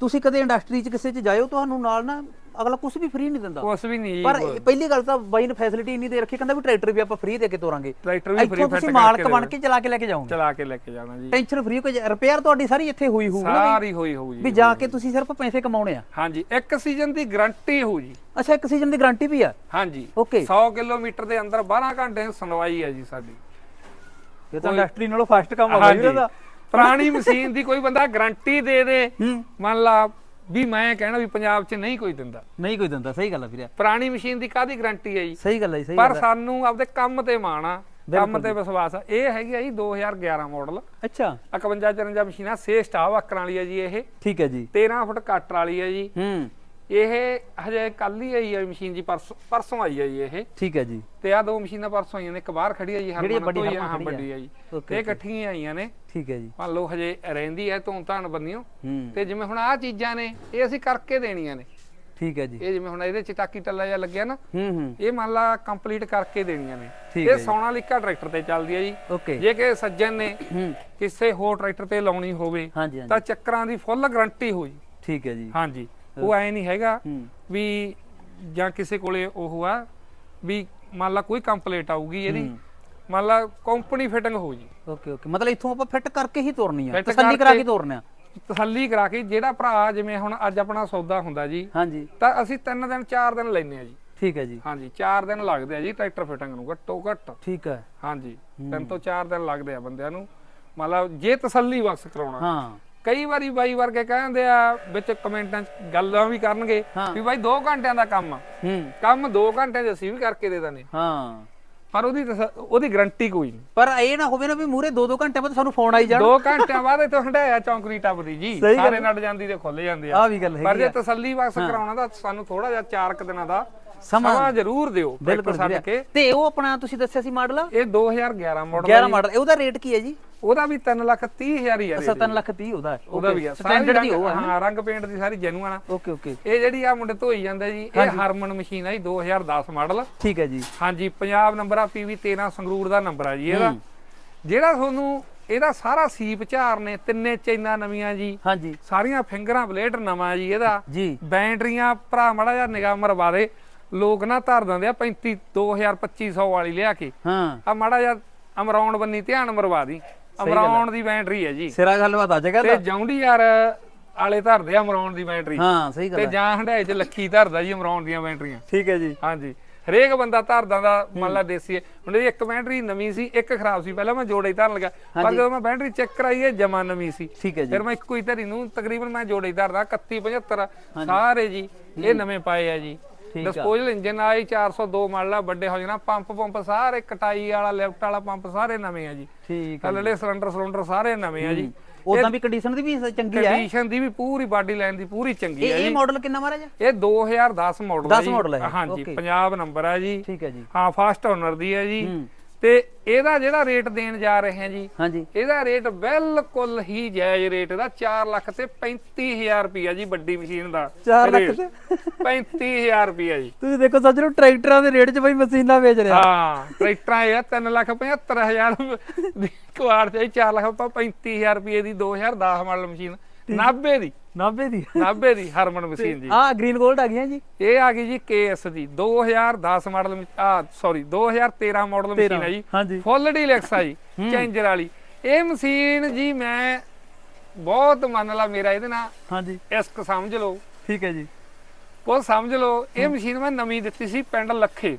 ਤੁਸੀਂ ਕਦੇ ਇੰਡਸਟਰੀ 'ਚ ਕਿਸੇ 'ਚ ਜਾਇਓ ਤੁਹਾਨੂੰ ਨਾਲ ਨਾ ਅਗਲਾ ਕੁਝ ਵੀ ਫ੍ਰੀ ਨਹੀਂ ਦਿੰਦਾ। ਕੁਛ ਵੀ ਨਹੀਂ ਜੀ ਪਰ ਪਹਿਲੀ ਗੱਲ ਤਾਂ ਬਾਈ ਨੇ ਫੈਸਿਲਿਟੀ ਇੰਨੀ ਦੇ ਰੱਖੀ ਕਹਿੰਦਾ ਵੀ ਟਰੈਕਟਰ ਵੀ ਆਪਾਂ ਫ੍ਰੀ ਦੇ ਕੇ ਤੋਰਾਂਗੇ। ਟਰੈਕਟਰ ਵੀ ਫ੍ਰੀ ਤੁਸੀਂ ਮਾਲਕ ਬਣ ਕੇ ਚਲਾ ਕੇ ਲੈ ਕੇ ਜਾਓਗੇ। ਚਲਾ ਕੇ ਲੈ ਕੇ ਜਾਣਾ ਜੀ। ਟੈਨਸ਼ਨ ਫ੍ਰੀ ਕੋਈ ਰਿਪੇਅਰ ਤੁਹਾਡੀ ਸਾਰੀ ਇੱਥੇ ਹੋਈ ਹੋਊਗੀ ਸਾਰੀ ਹੋਈ ਹੋਊ ਵੀ ਜੀ ਜਾ ਕੇ ਤੁਸੀਂ ਸਿਰਫ ਪੈਸੇ ਕਮਾਉਣੇ ਆ। ਹਾਂਜੀ ਇੱਕ ਸੀਜ਼ਨ ਦੀ ਗਾਰੰਟੀ ਹੋਊ ਜੀ। ਅੱਛਾ ਇੱਕ ਸੀਜ਼ਨ ਦੀ ਗਾਰੰਟੀ ਵੀ ਆ? ਹਾਂਜੀ। ਓਕੇ 100 ਕਿਲੋਮੀਟਰ ਦੇ ਅੰਦਰ 12 ਘੰਟੇ ਦੀ ਸੁਣਵਾਈ ਹੈ ਜੀ ਸਾਡੀ। ਇਹ ਤਾਂ ਇੰਡਸਟਰੀ ਨਾਲੋਂ ਫਾਸਟ ਕੰਮ ਆ ਹਾਂਜੀ। ਵੀਰੇ ਦਾ ਪੁਰਾਣੀ ਮਸ਼ੀਨ ਦੀ ਕੋਈ ਬੰਦਾ ਗਾਰੰਟੀ ਦੇ ਦੇ। ਹੂੰ। ਮੰਨ ਲਾ ਵੀ ਮੈਂ ਕਹਿਣਾ ਵੀ ਪੰਜਾਬ 'ਚ ਨਹੀਂ ਕੋਈ ਦਿੰਦਾ। ਨਹੀਂ ਕੋਈ ਦਿੰਦਾ ਸਹੀ ਗੱਲ ਆ ਵੀਰੇ। ਪੁਰਾਣੀ ਮਸ਼ੀਨ ਦੀ ਕਾਦੀ ਗਾਰੰਟੀ ਹੈ ਜੀ? ਸਹੀ ਗੱਲ ਹੈ ਜੀ, ਸਹੀ ਪਰ ਗੱਲ ਆ। ਸਾਨੂੰ ਆਪਦੇ ਕੰਮ ਤੇ ਮਾਣ ਆ ਕੰਮ ਤੇ ਵਿਸ਼ਵਾਸ ਆ। ਇਹ ਹੈਗੀ ਆ ਜੀ 2011 ਮਾਡਲ ਅੱਛਾ। 51 54 ਮਸ਼ੀਨਾਂ ਸੇ ਸਟਾਫ ਆਕਰਾਂ ਵਾਲੀ ਹੈ ਜੀ ਇਹ। ਠੀਕ ਹੈ ਜੀ। 13 ਫੁੱਟ ਕੱਟ ਵਾਲੀ ਹੈ ਜੀ। ਹੂੰ। ਇਹ ਹਜੇ ਕੱਲ ਹੀ ਆਈ ਹੈ ਮਸ਼ੀਨ ਜੀ ਪਰਸੋਂ ਪਰਸੋਂ ਆਈ ਹੈ ਜੀ ਇਹ। ਠੀਕ ਹੈ ਜੀ। ਤੇ ਆ ਦੋ ਮਸ਼ੀਨਾਂ ਪਰਸੋਂ ਆਈਆਂ ਨੇ ਇੱਕ ਬਾਹਰ ਖੜੀ ਹੈ ਜੀ ਜਿਹੜੀ ਹਰਮਨ ਵੱਡੀ ਤੋਂ ਹੀ ਹਰਮਨ ਹਾਂ ਖੜੀ ਆ। ਵੱਡੀ ਹੈ ਜੀ। ਤੇ ਇਹ ਇਕੱਠੀਆਂ ਹੀ ਆਈਆਂ ਨੇ। ਠੀਕ ਹੈ ਜੀ। ਮੰਨ ਲਓ ਹਜੇ ਰਹਿੰਦੀ ਹੈ ਧੂੰ ਧਾਨ ਬੰਨਿਓ। ਹੂੰ। ਤੇ ਜਿਵੇਂ ਹੁਣ ਆਹ ਚੀਜ਼ਾਂ ਨੇ ਇਹ ਅਸੀਂ ਕਰਕੇ ਦੇਣੀਆਂ ਨੇ। ਠੀਕ ਹੈ ਜੀ। ਇਹ ਜਿਵੇਂ ਹੁਣ ਇਹਦੇ ਚ ਟਾਕੀ ਟੱਲਾ ਜਿਹਾ ਲੱਗਿਆ ਨਾ ਹੂੰ ਹੂੰ। ਇਹ ਮੰਨ ਲਾ ਕੰਪਲੀਟ ਕਰਕੇ ਦੇਣੀਆਂ ਨੇ। ਠੀਕ ਹੈ ਇਹ ਜੀ। ਸੋਨਾਲੀਕਾ ਟਰੈਕਟਰ ਤੇ ਚੱਲਦੀ ਹੈ ਜੀ। ਓਕੇ। ਜੇ ਕਿ ਸੱਜਣ ਨੇ ਹੂੰ। ਕਿਸੇ ਹੋਰ ਟਰੈਕਟਰ ਤੇ ਲਾਉਣੀ ਹੋਵੇ ਹਾਂਜੀ ਹਾਂਜੀ। ਤਾਂ ਚੱਕਰਾਂ ਦੀ ਫੁੱਲ ਗਾਰੰਟੀ ਹੋਈ। ਠੀਕ ਹੈ ਜੀ। ਹਾਂਜੀ। ਉਹ ਐ ਨਹੀਂ ਹੈਗਾ ਵੀ ਜਾਂ ਕਿਸੇ ਕੋਲੇ ਉਹ ਆ ਵੀ ਮੰਨ ਲਾ ਕੋਈ ਕੰਪਲੀਟ ਆਊਗੀ ਇਹਦੀ। ਮੰਨ ਲਾ ਕੰਪਨੀ ਫਿਟਿੰਗ ਹੋ ਜੀ। Okay okay. ਮਤਲਬ ਇੱਥੋਂ ਆਪਾਂ ਫਿੱਟ ਕਰਕੇ ਹੀ ਤੋਰਨੀ ਆ। ਤਸੱਲੀ ਕਰਾ ਕੇ ਤੋਰਨੇ ਆ। ਤਸੱਲੀ ਕਰਾ ਕੇ ਜਿਹੜਾ ਭਰਾ ਜਿਵੇਂ ਹੁਣ ਅੱਜ ਆਪਣਾ ਸੌਦਾ ਹੁੰਦਾ ਜੀ ਹਾਂਜੀ। ਤਾਂ ਅਸੀਂ 3 ਦਿਨ 4 ਦਿਨ ਲੈਨੇ ਆ ਜੀ। ਠੀਕ ਹੈ ਜੀ। ਹਾਂਜੀ 4 ਦਿਨ ਲੱਗਦੇ ਆ ਜੀ ਟਰੈਕਟਰ ਫਿਟਿੰਗ ਨੂੰ ਘੱਟੋ ਘੱਟ। ਠੀਕ ਹੈ। ਹਾਂਜੀ ਤਿੰਨ ਤੋਂ 4 ਦਿਨ ਲੱਗਦੇ ਆ ਬੰਦਿਆਂ ਨੂੰ। ਮਤਲਬ ਜੇ ਤਸੱਲੀ ਬਖਸ਼ ਕਰਾਉਣਾ। ਹਾਂ। ਕਈ ਵਾਰੀ ਬਾਈ ਵਰਗੇ ਕਹਿੰਦੇ ਆ ਵਿੱਚ ਕਮੈਂਟਾਂ 'ਚ ਗੱਲਾਂ ਵੀ ਕਰਨਗੇ ਹਾਂ। ਵੀ ਬਾਈ 2 ਘੰਟਿਆਂ ਦਾ ਕੰਮ ਆ। ਹੂੰ। ਕੰਮ 2 ਘੰਟਿਆਂ 'ਚ ਅਸੀਂ ਵੀ ਕਰਕੇ ਦੇ ਦਿੰਦੇ ਹਾਂ। ਪਰ ਉਹਦੀ ਤਸ- ਉਹਦੀ ਗਾਰੰਟੀ ਕੋਈ ਨਹੀਂ। ਪਰ ਇਹ ਨਾ ਹੋਵੇ ਨਾ ਵੀ ਮੂਰੇ 2-2 ਘੰਟੇ ਬਾਅਦ ਸਾਨੂੰ ਫੋਨ ਆਈ ਜਾਣ। 2 ਘੰਟਿਆਂ ਬਾਅਦ ਇੱਥੋਂ ਹੰਡਾਇਆ ਚੌਂਕਰੀ ਟੱਪਦੀ ਜੀ। ਗੱਲ। ਸਾਰੇ ਨੱਟ ਜਾਂਦੀ ਤੇ ਖੁੱਲ ਜਾਂਦੇ ਆ। ਆ ਵੀ ਗੱਲ ਪਰ ਹੈਗੀ ਜੇ ਆ। ਤਸੱਲੀ ਬਖਸ਼ ਕਰਾਉਣਾ ਤਾਂ ਸਾਨੂੰ ਥੋੜਾ ਜਿਹਾ 4 ਕੁ ਦਿਨਾਂ ਦਾ ਸਮਾਂ ਸਮਾਂ ਜ਼ਰੂਰ ਦਿਓ ਬਿਲਕੁਲ ਛੱਡ ਵੀਰੇ। ਕੇ। ਤੇ ਉਹ ਆਪਣਾ ਤੁਸੀਂ ਦੱਸਿਆ ਸੀ ਮਾਡਲ? ਇਹ 2011 ਮਾਡਲ 11 ਮਾਡਲ ਉਹਦਾ ਰੇਟ ਕੀ ਹੈ ਜੀ? ਉਹਦਾ ਵੀ 3 ਲੱਖ 30 ਹਜ਼ਾਰ ਹੀ ਆ ਅੱਛਾ rate 3 ਲੱਖ 30 ਉਹਦਾ ਹੈ। ਉਹਦਾ ਵੀ ਆ। ਸਟੈਂਡਰਡ ਦੀ ਉਹ ਹੈ ਹਾਂ ਰੰਗ ਪੇਂਟ ਦੀ ਸਾਰੀ ਜੈਨੂਅਨ ਆ। ਓਕੇ ਓਕੇ ਇਹ ਜਿਹੜੀ ਆ ਮੁੰਡੇ ਧੋਈ ਜਾਂਦੇ ਜੀ ਇਹ ਹਰਮਨ ਮਸ਼ੀਨ ਆ ਜੀ 2010 ਮਾਡਲ। ਠੀਕ ਹੈ ਜੀ। ਹਾਂਜੀ ਪੰਜਾਬ ਨੰਬਰ ਆ ਪੀਵੀ 13 ਸੰਗਰੂਰ ਦਾ ਨੰਬਰ ਆ ਜੀ ਇਹਦਾ। ਜਿਹੜਾ ਤੁਹਾਨੂੰ ਇਹਦਾ ਸਾਰਾ ਸੀਪ ਝਾਰ ਨੇ ਤਿੰਨੇ ਚੈਨਾਂ ਨਵੀਆਂ ਜੀ। ਹਾਂਜੀ। ਸਾਰੀਆਂ ਫਿੰਗਰਾਂ ਪਲੇਟ ਨਵਾਂ ਜੀ ਇਹਦਾ। ਜੀ। ਬੈਟਰੀਆਂ ਭਰਾ ਮੜਾ ਜਿਹਾ ਨਿਗਾਹ ਮਰਵਾ ਦੇ। ਲੋਕ ਨਾ ਧਰ ਦਿੰਦੇ ਆ 35 2000 2500 ਵਾਲੀ ਲਿਆ ਕੇ। ਹਾਂ। ਆ ਮੜਾ ਜਿਹਾ ਅਮਰਾਉਣ ਬੰਨੀ ਧਿਆਨ ਮਰਵਾ ਦੀ। ਅਮਰਾਉਣ ਦੀ ਬੈਟਰੀ ਹੈ ਜੀ। ਸਿਰਾ ਗੱਲਬਾਤ ਅੱਜ ਤੇ ਜੌਂਡੀ ਯਾਰ ਆਲੇ ਧਰਦੇ ਆ ਅਮਰਾਉਣ ਦੀ ਬੈਟਰੀ ਹਾਂ ਸਹੀ ਗੱਲ ਤੇ ਹੈ ਜਾਂ ਹੰਡਾਏ ਚ ਲੱਖੀ ਧਰਦਾ ਜੀ ਅਮਰਾਉਣ ਦੀਆਂ ਬੈਟਰੀਆਂ ਠੀਕ ਹੈ ਜੀ। ਹਾਂਜੀ। ਹਰੇਕ ਬੰਦਾ ਧਰਦਾ ਦਾ ਮੰਨ ਲਾ ਦੇਸੀ ਹੈ। ਹੁਣ ਇਹਦੀ ਇੱਕ ਬੈਟਰੀ ਨਵੀਂ ਸੀ ਇੱਕ ਖਰਾਬ ਸੀ ਪਹਿਲਾਂ ਮੈਂ ਜੋੜੇ ਹੀ ਧਰਨ ਲੱਗਾ। ਪਰ ਜਦੋਂ ਮੈਂ ਬੈਟਰੀ ਚੈੱਕ ਕਰਾਈ ਇਹ ਜਮਾ ਨਵੀਂ ਸੀ। ਠੀਕ ਹੈ ਜੀ। ਫਿਰ ਮੈਂ ਇੱਕੋ ਹੀ ਧਰੀ ਨੂੰ ਤਕਰੀਬਨ ਮੈਂ ਜੋੜੇ ਹੀ ਧਰਦਾ 31 75 ਸਾਰੇ ਜੀ ਇਹ ਨਵੇਂ ਪਾਏ ਆ ਜੀ। ਡਿਸਪੋਜ਼ਲ ਇੰਜਨ ਆਈ 402 ਮਾਡਲ ਆ ਵੱਡੇ ਹੋ ਜਾਣਾ ਪੰਪ ਪੰਪ ਸਾਰੇ ਕਟਾਈ ਵਾਲਾ ਲੈਫਟ ਵਾਲਾ ਪੰਪ ਸਾਰੇ ਨਵੇਂ ਆ ਜੀ। ਠੀਕ ਹੈ ਥੱਲੇ ਸਿਲੰਡਰ ਸਿਲੰਡਰ ਸਾਰੇ ਨਵੇਂ ਆ ਜੀ। ਉਦਾਂ ਵੀ ਕੰਡੀਸ਼ਨ ਦੀ ਵੀ ਚੰਗੀ ਹੈ ਕੰਡੀਸ਼ਨ ਦੀ ਵੀ ਪੂਰੀ ਬਾਡੀ ਲਾਈਨ ਦੀ ਪੂਰੀ ਚੰਗੀ ਹੈ ਇਹ ਮਾਡਲ ਕਿੰਨਾ ਮਹਾਰਾਜ ਇਹ 2010 ਮਾਡਲ 10 model ਹੈ ਹਾਂਜੀ। ਪੰਜਾਬ ਨੰਬਰ ਹੈ ਜੀ। ਠੀਕ ਹੈ ਜੀ। ਹਾਂ ਫਾਸਟ ਓਨਰ ਦੀ ਹੈ ਜੀ। ਹੂੰ। ਤੇ ਇਹਦਾ ਜਿਹੜਾ ਰੇਟ ਦੇਣ ਜਾ ਰਹੇ ਹਾਂ ਜੀ ਹਾਂਜੀ। ਇਹਦਾ ਰੇਟ ਬਿਲਕੁਲ ਹੀ ਜਾਇਜ਼ ਰੇਟ ਦਾ 4 ਲੱਖ ਤੇ 35000 ਰੁਪਿਆ ਜੀ ਵੱਡੀ ਮਸ਼ੀਨ ਦਾ। 4 ਲੱਖ। ਤੇ? 35000 ਰੁਪਿਆ ਜੀ। ਤੁਸੀਂ ਦੇਖੋ ਸੱਜਣੋ ਟਰੈਕਟਰਾਂ ਦੇ ਰੇਟ 'ਚ ਬਈ ਮਸ਼ੀਨਾਂ ਵੇਚ ਰਿਹਾ ਹਾਂ ਟਰੈਕਟਰਾਂ ਇਹ 3 ਲੱਖ 75000 ਦੀ ਕੁਆੜ ਤੇ 4 ਲੱਖ ਆਪਾਂ 35000 ਰੁਪਏ ਦੀ 2010 ਮਾਡਲ ਮਸ਼ੀਨ। 90 ਦੀ। 90 ਦੀ। 90 ਦੀ ਹਰਮਨ ਮਸ਼ੀਨ ਜੀ। ਆ ਗ੍ਰੀਨ 골ਡ ਆ ਗਈਆਂ ਜੀ। ਇਹ ਆ ਗਈ ਜੀ KS ਦੀ 2010 ਮਾਡਲ ਆ ਸੌਰੀ 2013 ਮਾਡਲ ਮਸ਼ੀਨ ਹੈ ਜੀ। ਫੁੱਲ ਡੀਲੈਕਸ ਆ ਜੀ ਚੇਂਜਰ ਵਾਲੀ। ਇਹ ਮਸ਼ੀਨ ਜੀ ਮੈਂ ਬਹੁਤ ਮੰਨ ਲਾ ਮੇਰਾ ਇਹਦੇ ਨਾਲ ਹਾਂਜੀ। ਇਸ਼ਕ ਸਮਝ ਲਓ। ਠੀਕ ਹੈ ਜੀ। ਉਹ ਸਮਝ ਲਓ ਇਹ ਮਸ਼ੀਨ ਮੈਂ ਨਵੀਂ ਦਿੱਤੀ ਸੀ ਪਿੰਡ ਲੱਖੇ।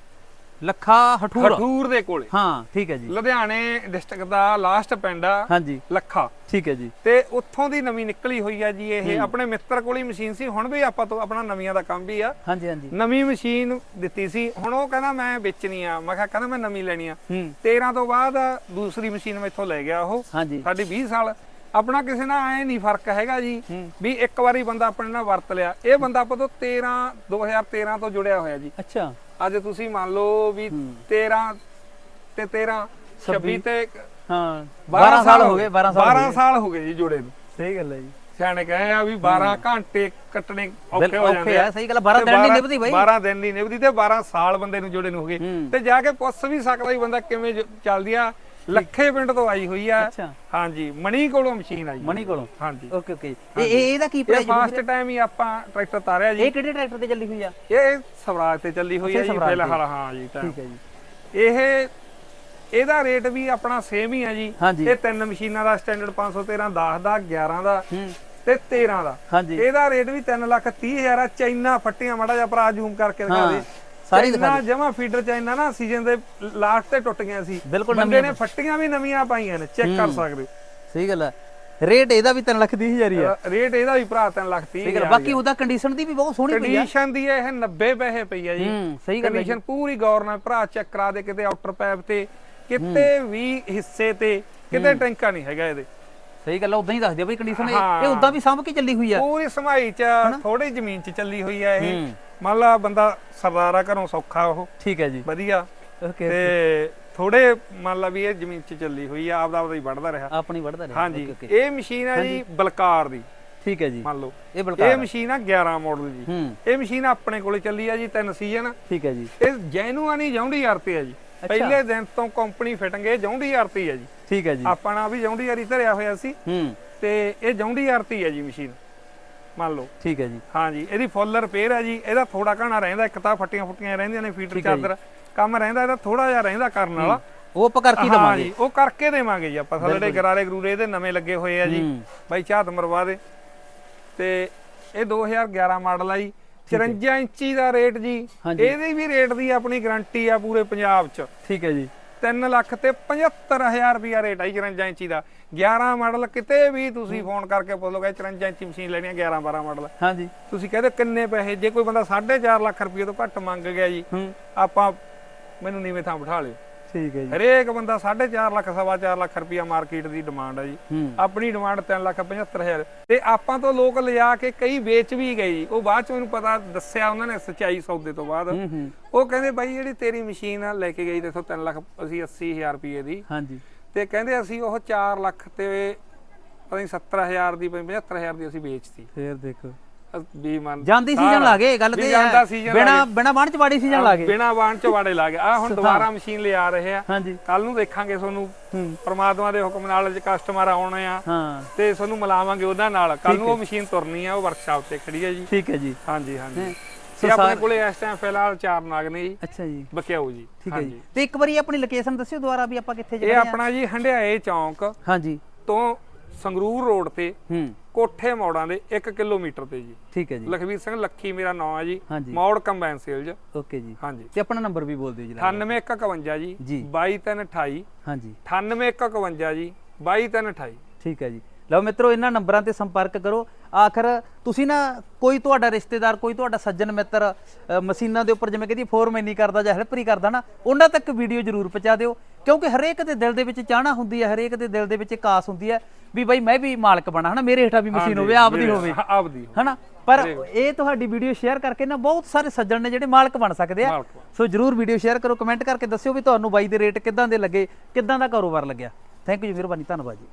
ਲੱਖਾ ਹਠੂਰ। ਖਟੂਰ ਦੇ ਕੋਲੇ। ਹਾਂ ਠੀਕ ਹੈ ਜੀ। ਲੁਧਿਆਣੇ ਡਿਸਟ੍ਰਿਕਟ ਦਾ ਲਾਸਟ ਪਿੰਡ ਆ ਹਾਂਜੀ। ਲੱਖਾ। ਠੀਕ ਹੈ ਜੀ। ਤੇ ਉੱਥੋਂ ਦੀ ਨਵੀਂ ਨਿਕਲੀ ਹੋਈ ਆ ਜੀ ਇਹ। ਆਪਣੇ ਮਿੱਤਰ ਕੋਲ ਹੀ ਮਸ਼ੀਨ ਸੀ ਹੁਣ ਵੀ ਆਪਾਂ ਤੋਂ ਆਪਣਾ ਨਵੀਆਂ ਦਾ ਕੰਮ ਵੀ ਆ। ਹਾਂਜੀ ਹਾਂਜੀ। ਨਵੀਂ ਮਸ਼ੀਨ ਦਿੱਤੀ ਸੀ। ਹੁਣ ਉਹ ਕਹਿੰਦਾ ਮੈਂ ਵੇਚਣੀ ਆ। ਮੈਂ ਕਿਹਾ ਕਹਿੰਦਾ ਮੈਂ ਨਵੀਂ ਲੈਣੀ ਆ। ਹੂੰ। 13 ਤੋਂ ਬਾਅਦ ਦੂਸਰੀ ਮਸ਼ੀਨ ਮੈਥੋਂ ਲੈ ਗਿਆ ਉਹ। ਸਾਡੀ 20 ਸਾਲ। ਆਪਣਾ ਕਿਸੇ ਨਾਲ ਐ ਨਹੀਂ ਫ਼ਰਕ ਹੈਗਾ ਜੀ। ਵੀ ਇੱਕ ਵਾਰੀ ਬੰਦਾ ਆਪਣੇ ਨਾਲ ਵਰਤ ਲਿਆ। ਇਹ ਬੰਦਾ ਆਪਾਂ ਤੋਂ 13 2013 ਤੋਂ ਜੁੜਿਆ ਹੋਇਆ ਜੀ। ਅੱਛਾ। ਅੱਜ ਤੁਸੀਂ ਮੰਨ ਲਓ ਵੀ 13 ਤੇ 13 26 ਤੇ ਹਾਂ 12 ਸਾਲ ਹੋ ਗਏ 12 ਸਾਲ 12 ਸਾਲ ਹੋ ਗਏ ਜੀ ਜੁੜੇ ਨੂੰ। ਸਹੀ ਗੱਲ ਹੈ ਜੀ। ਸਿਆਣੇ ਕਹੇ ਆ ਵੀ 12 ਘੰਟੇ ਕੱਟਣੇ ਔਖੇ ਹੋ ਜਾਂਦੇ ਆ, ਸਹੀ ਗੱਲ ਆ, 12 ਦਿਨ ਨਹੀਂ ਨਿਭਦੀ ਬਾਈ। 12 ਦਿਨ ਨਹੀਂ ਨਿਭਦੀ ਤੇ 12 ਸਾਲ ਬੰਦੇ ਨੂੰ ਜੁੜੇ ਨੂੰ ਹੋ ਗਏ। ਤੇ ਜਾ ਕੇ ਪੁੱਛ ਵੀ ਸਕਦਾ ਹੀ ਬੰਦਾ ਕਿਵੇਂ ਚੱਲਦੀ ਆ। ਲੱਖੇ ਪਿੰਡ ਤੋਂ ਆਈ ਹੋਈ ਆ। ਅੱਛਾ। ਹਾਂਜੀ ਮਣੀ ਕੋਲੋਂ ਮਸ਼ੀਨ ਆਈ ਮਣੀ ਕੋਲੋਂ? ਹਾਂਜੀ। Okay okay. ਇਹ ਇਹ ਇਹਦਾ ਕੀ ਇਹ ਪ੍ਰਾਈਸ ਫਾਸਟ ਟਾਈਮ ਹੀ ਆਪਾਂ ਟਰੈਕਟਰ ਤਾਰਿਆ ਜੀ। ਇਹ ਕਿਹੜੇ ਟਰੈਕਟਰ ਤੇ ਚੱਲੀ ਹੋਈ ਆ? ਇਹ ਸਵਰਾਜ ਤੇ ਚੱਲੀ ਹੋਈ ਹੈ ਅੱਛਾ, ਜੀ ਸਵਰਾਜ ਤੇ। ਫਿਲਹਾਲ ਹਾਂ ਜੀ ਤਾਂ ਠੀਕ ਹੈ ਜੀ। ਇਹ ਇਹਦਾ ਰੇਟ ਵੀ ਆਪਣਾ ਸੇਮ ਹੀ ਆ ਜੀ। ਇਹ ਤਿੰਨ ਮਸ਼ੀਨਾਂ ਦਾ ਸਟੈਂਡਰਡ 513 10 ਦਾ 11 ਦਾ ਹੂੰ। ਤੇ 13 ਦਾ। ਹਾਂਜੀ। ਇਹਦਾ ਰੇਟ ਵੀ 3 ਲੱਖ 30 ਹਜ਼ਾਰ ਆ। ਚਾਈਨਾ ਫੱਟੀਆਂ ਮਾੜਾ ਜਿਹਾ ਭਰਾ ਜ਼ੂਮ ਕਰਕੇ ਦਿਖਾ ਹਾਂ, ਦੇ ਸਾਰੀ ਦਿਖਾ ਚਾਈਨਾ ਜਮਾ ਫੀਡਰ ਚਾਈਨਾ ਨਾ ਸੀਜ਼ਨ ਦੇ ਲਾਸਟ ਤੇ ਟੁੱਟ ਗਈਆਂ ਸੀ। ਬਿਲਕੁਲ ਨਵੀਆਂ ਨੇ ਫੱਟੀਆਂ ਵੀ ਨਵੀਆਂ ਪਾਈਆਂ ਨੇ ਚੈੱਕ ਕਰ ਸਕਦੇ। ਸਹੀ ਗੱਲ ਹੈ। ਰੇਟ ਇਹਦਾ ਵੀ 3 ਲੱਖ 30 ਹਜ਼ਾਰ ਹੀ ਆ ਰੇਟ ਇਹਦਾ ਵੀ ਭਰਾ 3 ਲੱਖ 30 ਸਹੀ ਗੱਲ ਬਾਕੀ ਉਹਦਾ ਕੰਡੀਸ਼ਨ ਦੀ ਵੀ ਬਹੁਤ ਸੋਹਣੀ ਪਈ ਆ। ਕੰਡੀਸ਼ਨ ਦੀ ਇਹ 90 ਪੈਸੇ ਪਈ ਆ ਜੀ। ਸਹੀ ਗੱਲ ਹੈ ਕੰਡੀਸ਼ਨ ਪੂਰੀ ਗੌਰ ਨਾਲ ਭਰਾ ਚੈੱਕ ਕਰਾ ਦੇ ਕਿਤੇ ਆਊਟਰ ਪੈਪ ਤੇ ਕਿਤੇ ਵੀ ਹਿੱਸੇ ਤੇ ਕਿਤੇ ਟੈਂਕਾ ਨਹੀਂ ਹੈਗਾ ਇਹਦੇ। ਸਹੀ ਗੱਲ ਆ ਉਦਾਂ ਹੀ ਦੱਸਦੇ ਆ ਬਈ ਕੰਡੀਸ਼ਨ ਇਹ। ਇਹ ਉਦਾਂ ਵੀ ਸਾਂਭ ਕੇ ਚੱਲੀ ਹੋਈ ਆ। ਪੂਰੀ ਸਮਾਈ ਚ ਥੋੜੀ ਜ਼ਮੀਨ ਚ ਚੱਲੀ ਹੋਈ ਆ ਇਹ। ਮੰਨ ਲਾ ਬੰਦਾ ਸਰਦਾਰਾ ਘਰੋਂ ਸੌਖਾ ਉਹ। ਠੀਕ ਹੈ ਜੀ। ਵਧੀਆ। ਓਕੇ ਤੇ ਥੋੜੇ ਮੰਨ ਲਾ ਵੀ ਇਹ ਜ਼ਮੀਨ ਚ ਚੱਲੀ ਹੋਈ ਆ ਆਪਦਾ ਆਪਦਾ ਹੀ ਵੱਢਦਾ ਰਿਹਾ। ਆਪਣੀ ਵੜਦਾ ਰਿਹਾ। ਹਾਂਜੀ। ਇਹ ਮਸ਼ੀਨ ਆ ਜੀ ਬਲਕਾਰ ਦੀ। ਠੀਕ ਹੈ ਜੀ। ਮੰਨ ਲਓ। ਇਹ ਇਹ ਬਲਕਾਰ ਮਸ਼ੀਨ ਆ 11 ਮਾਡਲ ਜੀ। ਇਹ ਮਸ਼ੀਨ ਆਪਣੇ ਕੋਲੇ ਚੱਲੀ ਆ ਜੀ ਤਿੰਨ ਸੀਜ਼ਨ। ਠੀਕ ਹੈ ਜੀ। ਇਹ ਜੈਨੂਆਨੀ ਜੌਂਡੀ ਤੇ ਆ ਜੀ। ਪਹਿਲੇ ਦਿਨ ਤੋਂ ਕੰਪਨੀ ਫਿਟਿੰਗ ਇਹ ਜੌਂਡੀ ਤੇ ਆ ਜੀ। ਠੀਕ ਹੈ ਜੀ। ਆਪਣਾ ਵੀ ਜੌਂਡੀ ਹੀ ਧਰਿਆ ਹੋਇਆ ਸੀ। ਹੂੰ। ਤੇ ਇਹ ਜੌਂਡੀ ਤੇ ਆ ਜੀ ਮਸ਼ੀਨ। ਮੰਨ ਲਓ। ਠੀਕ ਹੈ ਜੀ। ਹਾਂਜੀ ਇਹਦੀ ਫੁੱਲ ਰਿਪੇਅਰ ਹੈ ਜੀ ਇਹਦਾ ਥੋੜਾ ਘਾਣਾ ਰਹਿੰਦਾ ਇੱਕ ਤਾਂ ਫੱਟੀਆਂ ਫੁੱਟੀਆਂ ਰਹਿੰਦੀਆਂ ਨੇ ਫੀਟਰ ਹੈ ਜੀ। ਚਾਦਰ ਕੰਮ ਰਹਿੰਦਾ ਇਹਦਾ ਥੋੜਾ ਜਿਹਾ ਰਹਿੰਦਾ ਕਰਨ ਵਾਲਾ। ਉਹ ਆਪਾਂ ਕਰਕੇ ਹੀ ਹਾਂ ਦਵਾਂਗੇ। ਜੀ ਉਹ ਕਰਕੇ ਦੇਵਾਂਗੇ ਜੀ ਆਪਾਂ ਥੱਲੇ ਗਰਾਰੇ ਗਰੂਰੇ ਇਹਦੇ ਨਵੇਂ ਲੱਗੇ ਹੋਏ ਆ ਜੀ। ਹੂੰ। ਬਾਈ ਝਾਤ ਮਰਵਾ ਦੇ। ਤੇ ਇਹ 2011 ਮਾਡਲ ਆ ਜੀ। 54 ਇੰਚੀ ਦਾ ਰੇਟ ਜੀ। ਇਹਦੀ ਵੀ ਰੇਟ ਦੀ ਆਪਣੀ ਗਾਰੰਟੀ ਆ ਪੂਰੇ ਪੰਜਾਬ 'ਚ। ਠੀਕ ਹੈ ਜੀ। 3 ਲੱਖ ਤੇ 75000 ਰੁਪਿਆ ਰੇਟ ਆ ਜੀ 54 ਇੰਚੀ ਦਾ। 11 ਮਾਡਲ ਕਿਤੇ ਵੀ ਤੁਸੀਂ ਫੋਨ ਕਰਕੇ ਪੁੱਛ ਲੋਗੇ 54 ਇੰਚੀ ਮਸ਼ੀਨ ਲੈਣੀ ਆ 11 12 ਮਾਡਲ। ਹਾਂਜੀ। ਤੁਸੀਂ ਕਹਿੰਦੇ ਕਿੰਨੇ ਪੈਸੇ? ਜੇ ਕੋਈ ਬੰਦਾ 4.5 ਲੱਖ ਰੁਪਏ ਤੋਂ ਘੱਟ ਮੰਗ ਗਿਆ ਜੀ ਹੂੰ। ਆਪਾਂ ਮੈਨੂੰ ਨੀਵੇਂ ਥਾਂ ਬਿਠਾ ਲਿਓ। ਠੀਕ ਹੈ ਜੀ। ਹਰੇਕ ਬੰਦਾ 4.5 ਲੱਖ ਸਵਾ ਚਾਰ ਲੱਖ ਰੁਪਇਆ ਮਾਰਕੀਟ ਦੀ ਡਿਮਾਂਡ ਹੈ ਜੀ। ਆਪਣੀ ਡਿਮਾਂਡ 3 ਲੱਖ 75000 ਤੇ ਆਪਾਂ ਤੋਂ ਲੋਕ ਲਿਜਾ ਕੇ ਕਈ ਵੇਚ ਵੀ ਗਏ ਜੀ। ਉਹ ਬਾਅਦ ਚ ਮੈਨੂੰ ਪਤਾ ਦੱਸਿਆ ਉਹਨਾਂ ਨੇ ਸਚਾਈ ਸੌਦੇ ਤੋਂ ਬਾਅਦ। ਉਹ ਕਹਿੰਦੇ ਬਾਈ ਜਿਹੜੀ ਤੇਰੀ ਮਸ਼ੀਨ ਆ ਲੈ ਕੇ ਗਈ ਦੇਖੋ 3 ਲੱਖ ਅਸੀਂ 80000 ਰੁਪਏ ਦੀ। ਹਾਂਜੀ। ਤੇ ਕਹਿੰਦੇ ਅਸੀਂ ਉਹ 4 ਲੱਖ ਤੇ ਪਤਾ ਨਹੀਂ 70000 ਦੀ ਪਈ 75000 ਦੀ ਅਸੀਂ ਵੇਚਤੀ। ਫੇਰ ਦੇਖੋ। ਵੀ ਮੰਨ ਜਾਂਦੀ ਸੀਜ਼ਨ ਲਾ ਗਏ ਗੱਲ ਤੇ ਬਿਨਾ ਬਿਨਾ ਬਾਣ ਚ ਬਾੜੀ ਸੀਜ਼ਨ ਲਾ ਗਏ ਬਿਨਾ ਬਾਣ ਚ ਵਾੜੇ ਲਾ ਗਿਆ ਆ ਹੁਣ ਦੁਬਾਰਾ ਮਸ਼ੀਨ ਲਿਆ ਰਹੇ ਆ। ਕੱਲ ਨੂੰ ਦੇਖਾਂਗੇ ਤੁਹਾਨੂੰ ਪ੍ਰਮਾਤਮਾ ਦੇ ਹੁਕਮ ਨਾਲ ਜੇ ਕਸਟਮਰ ਆਉਣੇ ਆ ਤੇ ਤੁਹਾਨੂੰ ਮਿਲਾਵਾਂਗੇ ਉਹਨਾਂ ਨਾਲ। ਕੱਲ ਨੂੰ ਉਹ ਮਸ਼ੀਨ ਤੁਰਨੀ ਆ ਉਹ ਵਰਕਸ਼ਾਪ ਤੇ ਖੜੀ ਹੈ ਜੀ। ਠੀਕ ਹੈ ਜੀ। ਹਾਂਜੀ ਹਾਂਜੀ। ਤੇ ਆਪਣੇ ਕੋਲੇ ਇਸ ਟਾਈਮ ਫਿਲਹਾਲ ਚਾਰ ਨਾਗ ਨੇ ਜੀ। ਅੱਛਾ ਜੀ। ਬਕਿਆਊ ਜੀ। ਠੀਕ ਹੈ ਜੀ। ਤੇ ਇੱਕ ਵਾਰੀ ਆਪਣੀ ਲੋਕੇਸ਼ਨ ਦੱਸਿਓ ਦੁਬਾਰਾ ਵੀ ਆਪਾਂ ਕਿੱਥੇ ਇਹ ਜਾ ਰਹੇ ਹਾਂ ਆਪਣਾ ਜੀ ਹੰਡਿਆਏ ਚੌਂਕ ਹਾਂਜੀ। ਤੋਂ ਸੰਗਰੂਰ ਰੋਡ ਤੇ। ਹੂੰ। ਕੋਠੇ ਮੌੜਾਂ ਦੇ 1 ਕਿਲੋਮੀਟਰ ਤੇ ਜੀ। ਠੀਕ ਹੈ ਜੀ। ਲਖਵੀਰ ਸਿੰਘ ਲੱਖੀ ਮੇਰਾ ਨਾਮ ਹੈ ਜੀ। ਮੌੜ ਕੰਬਾਈਨ ਸੇਲਜ ਓਕੇ ਜੀ। ਹਾਂਜੀ। ਤੇ ਆਪਣਾ ਨੰਬਰ ਵੀ ਬੋਲ ਦਿਓ ਜੀ ਨਾਲ। 9851 ਜੀ। ਜੀ। 2228 ਹਾਂਜੀ। 9851 ਜੀ। 2228 ਠੀਕ ਹੈ ਜੀ। ਲਓ ਮਿੱਤਰੋ ਇਹਨਾਂ ਨੰਬਰਾਂ ਤੇ ਸੰਪਰਕ ਕਰੋ। ਆਖਰ ਤੁਸੀਂ ਨਾ ਕੋਈ ਤੁਹਾਡਾ ਰਿਸ਼ਤੇਦਾਰ ਕੋਈ ਤੁਹਾਡਾ ਸੱਜਣ ਮਿੱਤਰ ਮਸ਼ੀਨਾਂ ਦੇ ਉੱਪਰ ਜਿਵੇਂ ਕਹਿੰਦੀ ਫੋਰਮੈਨੀ ਕਰਦਾ ਜਾਂ ਹੈਲਪਰੀ ਕਰਦਾ ਨਾ ਉਹਨਾਂ ਤੱਕ ਵੀਡੀਓ ਜ਼ਰੂਰ ਪਹੁੰਚਾ ਦਿਓ। ਕਿਉਂਕਿ ਹਰੇਕ ਦੇ ਦਿਲ ਦੇ ਵਿੱਚ ਚਾਹਨਾ ਹੁੰਦੀ ਹੈ ਹਰੇਕ ਦੇ ਦਿਲ ਦੇ ਵਿੱਚ ਇੱਕ ਆਸ ਹੁੰਦੀ ਹੈ ਵੀ ਬਈ ਮੈਂ ਵੀ ਮਾਲਕ ਬਣਾ ਹਨਾ? ਮੇਰੇ ਹੇਠਾਂ ਵੀ ਮਸ਼ੀਨ ਹੋਵੇ ਆਪਦੀ ਹੋਵੇ ਆਪਦੀ। ਹਨਾ? ਪਰ ਇਹ ਤੁਹਾਡੀ ਵੀਡੀਓ ਸ਼ੇਅਰ ਕਰਕੇ ਨਾ ਬਹੁਤ ਸਾਰੇ ਸੱਜਣ ਨੇ ਜਿਹੜੇ ਮਾਲਕ ਬਣ ਸਕਦੇ ਆ। ਸੋ ਜਰੂਰ ਵੀਡੀਓ ਸ਼ੇਅਰ ਕਰੋ ਕਮੈਂਟ ਕਰਕੇ ਦੱਸਿਓ ਵੀ ਤੁਹਾਨੂੰ ਬਾਈ ਦੇ ਰੇਟ ਕਿੱਦਾਂ ਦੇ ਲੱਗੇ ਕਿੱਦਾਂ ਦਾ ਕਾਰੋਬਾਰ ਲੱਗਿਆ। ਥੈਂਕ ਯੂ ਮਿਹਰਬਾਨੀ ਧੰਨਵਾਦ ਜੀ।